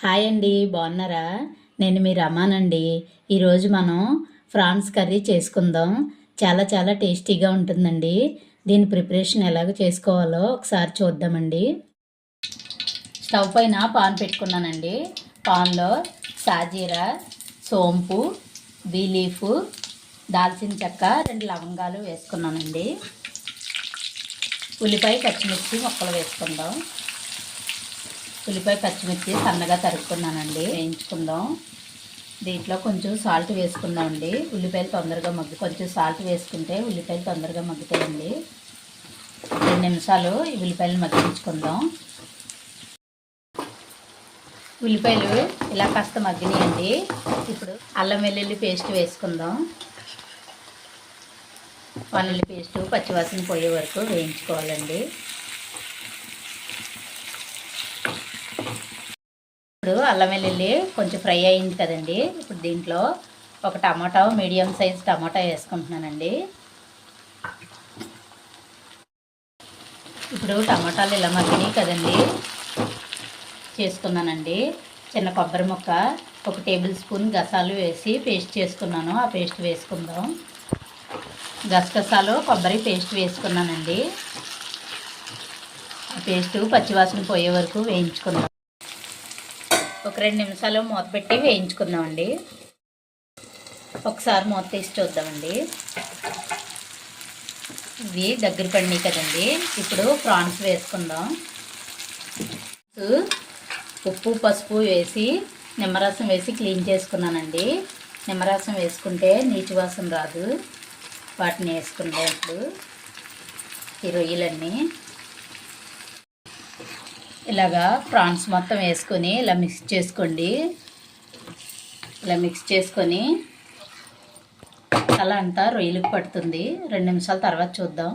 Hi అండి బాగున్నారా? నేను మీ రమానండి. ఈరోజు మనం ఫ్రాన్స్ కర్రీ చేసుకుందాం. చాలా చాలా టేస్టీగా ఉంటుందండి. దీని ప్రిపరేషన్ ఎలాగ చేసుకోవాలో ఒకసారి చూద్దామండి. స్టవ్ పైన పాన్ పెట్టుకున్నానండి. పాన్లో సాజీరా సోంపు బీలీఫ్ దాల్చిన చెక్క రెండు లవంగాలు వేసుకున్నానండి. ఉల్లిపాయ పచ్చిమిర్చి ముక్కలు వేసుకుందాం. ఉల్లిపాయ పచ్చిమిర్చి సన్నగా తరుక్కున్నానండి. వేయించుకుందాం. దీంట్లో కొంచెం సాల్ట్ వేసుకుందామండి ఉల్లిపాయలు తొందరగా మగ్గు కొంచెం సాల్ట్ వేసుకుంటే ఉల్లిపాయలు తొందరగా మగ్గుతాయండి. రెండు నిమిషాలు ఈ ఉల్లిపాయలు మగ్గించుకుందాం. ఉల్లిపాయలు ఇలా కాస్త మగ్గినాయండి. ఇప్పుడు అల్లం వెల్లుల్లి పేస్ట్ వేసుకుందాం. వెల్లుల్లి పేస్ట్ పచ్చివాసన పోయే వరకు వేయించుకోవాలండి. ఇప్పుడు అల్లం వెల్లుల్లి కొంచెం ఫ్రై అయింది కదండి. ఇప్పుడు దీంట్లో ఒక టమాటా మీడియం సైజ్ టమాటా వేసుకుంటున్నానండి. ఇప్పుడు టమాటాలు ఇలా మగ్గినాయి కదండి. చేసుకున్నానండి. చిన్న కొబ్బరి ముక్క ఒక టేబుల్ స్పూన్ గసాలు వేసి పేస్ట్ చేసుకున్నాను. ఆ పేస్ట్ వేసుకుందాం. గసగసాలు కొబ్బరి పేస్ట్ వేసుకున్నానండి. ఆ పేస్ట్ పచ్చివాసన పోయే వరకు వేయించుకుందాం. ఒక రెండు నిమిషాలు మూత పెట్టి వేయించుకుందామండి. ఒకసారి మూత తీసి చూద్దామండి. ఇవి దగ్గర పడినాయి కదండి. ఇప్పుడు ప్రాన్స్ వేసుకుందాం. ఉప్పు పసుపు వేసి నిమ్మరసం వేసి క్లీన్ చేసుకున్నానండి. నిమ్మరసం వేసుకుంటే నీచు వాసన రాదు. వాటిని వేసుకుందాం ఇప్పుడు. ఈ రొయ్యలన్నీ. ఇలాగా ప్రాన్స్ మొత్తం వేసుకొని ఇలా మిక్స్ చేసుకోండి. ఇలా మిక్స్ చేసుకొని అలా అంతా రొయ్యలకు పడుతుంది. రెండు నిమిషాల తర్వాత చూద్దాం.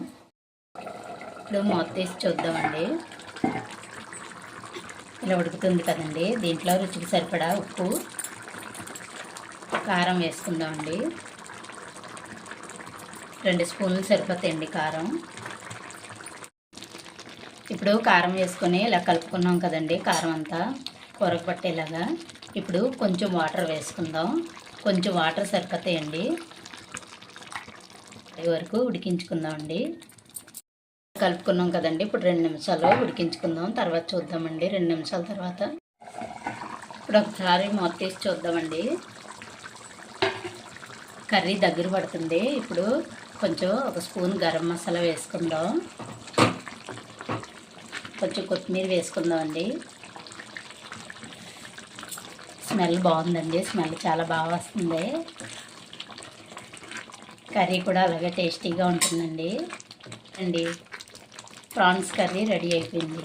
ఇప్పుడు మూత తీసి చూద్దామండి. ఇలా ఉడుకుతుంది కదండి. దీంట్లో రుచికి సరిపడా ఉప్పు కారం వేసుకుందామండి. రెండు స్పూన్లు సరిపోతాయండి కారం. ఇప్పుడు కారం వేసుకొని ఇలా కలుపుకున్నాం కదండి కారం అంతా కూరకు పట్టేలాగా. ఇప్పుడు కొంచెం వాటర్ వేసుకుందాం. కొంచెం వాటర్ సరిపోతాయండి. అది వరకు ఉడికించుకుందామండి కలుపుకున్నాం కదండి ఇప్పుడు రెండు నిమిషాలు ఉడికించుకుందాం. తర్వాత చూద్దామండి రెండు నిమిషాల తర్వాత. ఇప్పుడు ఒకసారి మూత తీసి చూద్దామండి. కర్రీ దగ్గర పడుతుంది. ఇప్పుడు కొంచెం ఒక స్పూన్ గరం మసాలా వేసుకుందాం. కొంచెం కొత్తిమీర వేసుకుందామండి. స్మెల్ బాగుందండి. స్మెల్ చాలా బాగా వస్తుంది. కర్రీ కూడా అలాగే టేస్టీగా ఉంటుందండి. అండి ప్రాన్స్ కర్రీ రెడీ అయిపోయింది.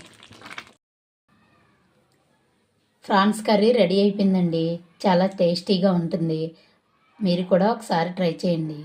ప్రాన్స్ కర్రీ రెడీ అయిపోయిందండి. చాలా టేస్టీగా ఉంటుంది. మీరు కూడా ఒకసారి ట్రై చేయండి.